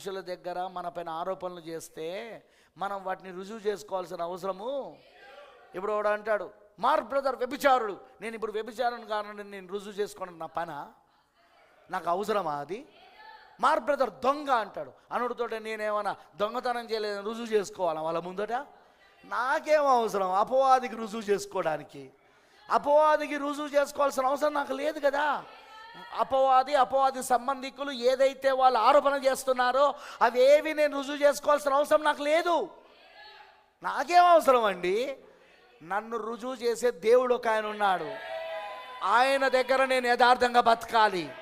మనుషుల దగ్గర మన పైన ఆరోపణలు చేస్తే మనం వాటిని రుజువు చేసుకోవాల్సిన అవసరము ఇప్పుడు వాడు అంటాడు మార్ బ్రదర్ వ్యభిచారుడు నేను ఇప్పుడు వ్యభిచారం కారణం నేను రుజువు చేసుకోవడం నా పన? నాకు అవసరమా అది? మార్ బ్రదర్ దొంగ అంటాడు. అనుడితోటే నేనేమన్నా దొంగతనం చేయలేదని రుజువు చేసుకోవాలా వాళ్ళ ముందట? నాకేం అవసరం అపవాదికి రుజువు చేసుకోవడానికి? అపవాదికి రుజువు చేసుకోవాల్సిన అవసరం నాకు లేదు కదా. అపవాది అపవాది సంబంధికులు ఏదైతే వాళ్ళు ఆరోపణ చేస్తున్నారో అవేవి నేను రుజువు చేసుకోవాల్సిన అవసరం నాకు లేదు. నాకేం అవసరం అండి? నన్ను రుజువు చేసే దేవుడు ఒక ఆయన ఉన్నాడు. ఆయన దగ్గర నేను యథార్థంగా బతకాలి.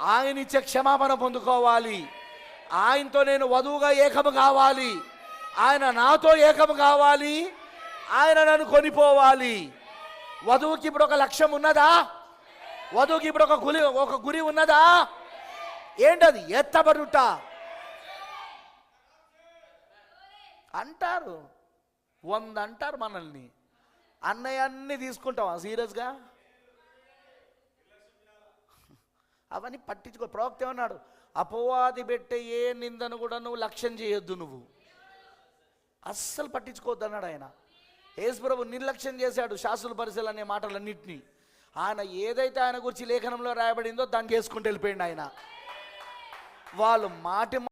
ఆయన ఇచ్చే క్షమాపణ పొందుకోవాలి. ఆయనతో నేను వధువుగా ఏకము కావాలి. ఆయన నాతో ఏకము కావాలి. ఆయన నన్ను కొనిపోవాలి. వధువుకి ఇప్పుడు ఒక లక్ష్యం ఉన్నదా? వధువుకి ఇప్పుడు ఒక గురి ఒక గురి ఉన్నదా? ఏంటది? ఎత్తబడుట. అంటారు. వంద అంటారు మనల్ని. అన్నయ్య అన్నీ తీసుకుంటావా? సీరియస్గా? అవన్నీ పట్టించుకో. ప్రవక్త ఏమన్నాడు? అపవాది పెట్టే ఏ నిందను కూడా నువ్వు లక్ష్యం చేయొద్దు నువ్వు. అస్సలు పట్టించుకోవద్దు అన్నాడు ఆయన యేసుప్రభు నిర్లక్ష్యం చేశాడు శాస్త్రుల పరిశీలన అనే మాటలన్నింటినీ. ఆయన ఏదైతే ఆయన గురించి లేఖనంలో రాయబడిందో దాన్ని చేసుకుంటూ వెళ్ళిపోయింది ఆయన. వాళ్ళు మాటి